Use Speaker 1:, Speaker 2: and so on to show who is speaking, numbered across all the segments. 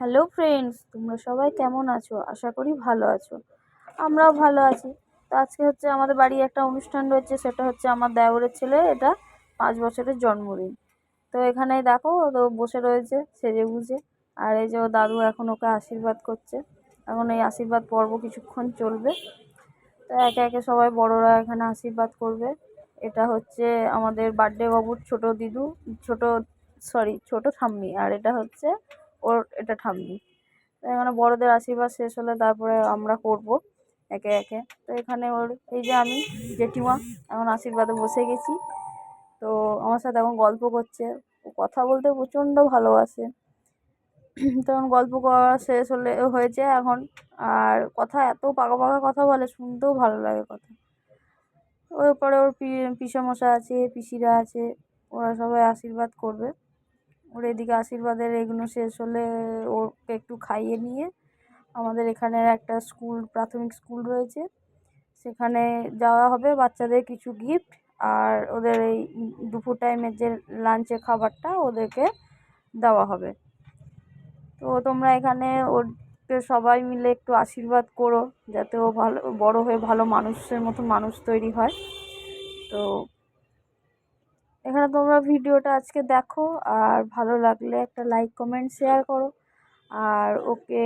Speaker 1: Hello friends তোমরা সবাই কেমন আছো? আশা করি ভালো আছো। আমরাও ভালো আছি। তো আজকে হচ্ছে আমাদের বাড়ি একটা অনুষ্ঠান রয়েছে, সেটা হচ্ছে আমার দেওরের ছেলে। এটা পাঁচ বছরের জন্মদিন। তো এখানে দেখো তো বসে রয়েছে, সেজে গুজে। আর এই যে ও দাদু এখন ওকে আশীর্বাদ করছে। এখন এই আশীর্বাদ পর্ব কিছুক্ষণ চলবে। তো একে একে সবাই বড়রা এখানে আশীর্বাদ করবে। এটা হচ্ছে আমাদের বার্থডে বাবুর ছোট দিদু, ছোট সরি ছোট ঠাম্মি। আর এটা হচ্ছে ওর এটা ঠাম্মি তো এখানে বড়দের আশীর্বাদ শেষ হলে তারপরে আমরা করব একে একে। তো এখানে ওর, এই যে আমি, জেঠিমা, এখন আশীর্বাদে বসে গেছি। তো আমার সাথে এখন গল্প করছে। ও কথা বলতে প্রচণ্ড ভালোবাসে। তখন গল্প করা শেষ হলে, হয়েছে এখন। আর কথা, এত পাকা পাকা কথা বলে, শুনতেও ভালো লাগে কথা। ওর পরে ওর পিসেমশাই আছে, পিসিরা আছে, ওরা সবাই আশীর্বাদ করবে। ওর এদিকে আশীর্বাদের এগুলো শেষ হলে ওকে একটু খাইয়ে নিয়ে আমাদের এখানে একটা স্কুল, প্রাথমিক স্কুল রয়েছে। সেখানে যাওয়া হবে বাচ্চাদের কিছু গিফট আর ওদের এই দুপুর টাইমের যে লাঞ্চের খাবারটা ওদেরকে দেওয়া হবে। তো তোমরা এখানে ওরকে সবাই মিলে একটু আশীর্বাদ করো, যাতে ও ভালো, বড় হয়ে ভালো মানুষের মতো মানুষ তৈরি হয়। তো এখানে তোমরা ভিডিওটা আজকে দেখো, আর ভালো লাগলে একটা লাইক কমেন্ট শেয়ার করো, আর ওকে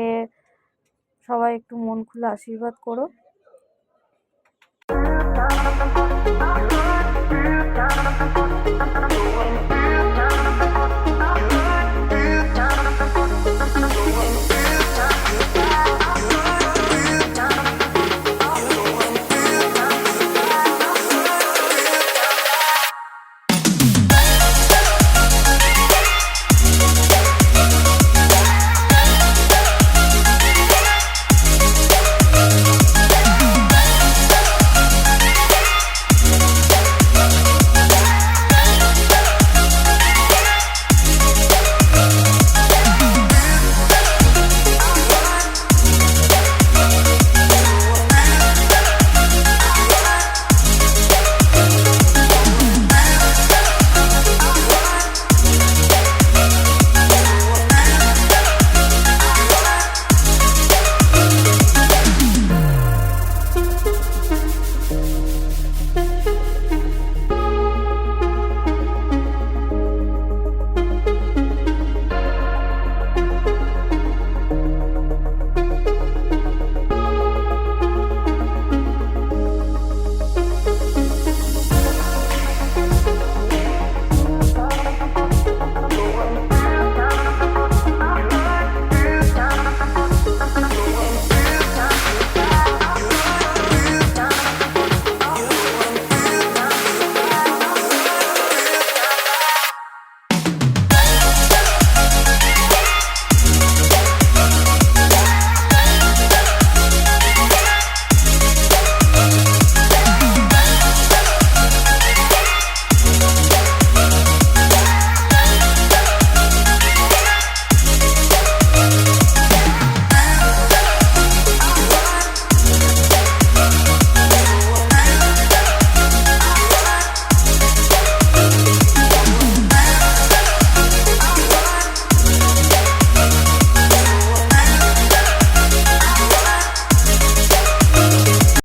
Speaker 1: সবাই একটু মন খুলে আশীর্বাদ করো।